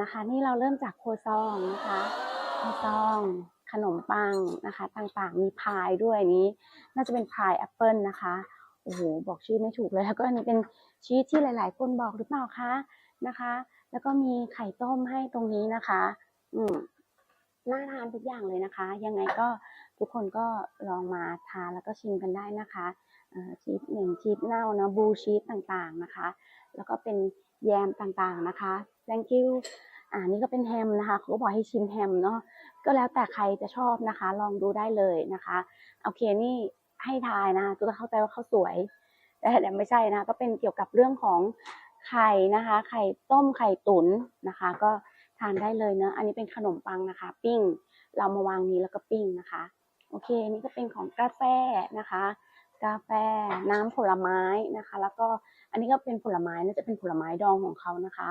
นะคะ นี่เราเริ่มจากโคซองนะคะโคซองขนมปังนะคะ ต่างๆ มีพายด้วยนี้ น่าจะเป็นพายแอปเปิลนะคะโอ้โหบอกชื่อไม่ถูกเลยแล้วก็อันนี้เป็นชีสที่หลาย ๆ คนบอกหรือเปล่าคะนะคะ แล้วก็มีไข่ต้มให้ตรงนี้นะคะ อืม น่าทานทุกอย่างเลยนะคะ ยังไงก็ทุกคนก็ลองมาทานแล้วก็ชิมกันได้นะคะชีสหนึ่งชีสเน่านะบูชีสต่างๆนะคะ แล้วก็เป็นแยมต่างๆนะคะ thank you อ่านี่ก็เป็นแฮมนะคะเขาก็บอกให้ชิมแฮมเนาะก็แล้วแต่ใครจะชอบนะคะ ลองดูได้เลยนะคะโอเคนี่ให้ทายนะคะตัวเข้าใจว่าเขาสวย แต่แต่ไม่ใช่นะ ก็เป็นเกี่ยวกับเรื่องของไข่นะคะ ไข่ต้มไข่ตุ๋นนะคะ ก็ ทานได้เลยเนะอันนี้เป็นขนมปังนะคะ ปิ้ง เรามาวางนี้แล้วก็ปิ้งนะคะ โอเคอันนี่ก็เป็นของกาแฟนะคะ กาแฟน้ำผลไม้นะคะ แล้วก็อันนี้ก็เป็นผลไม้น่าจะเป็นผลไม้ดองของเขานะคะ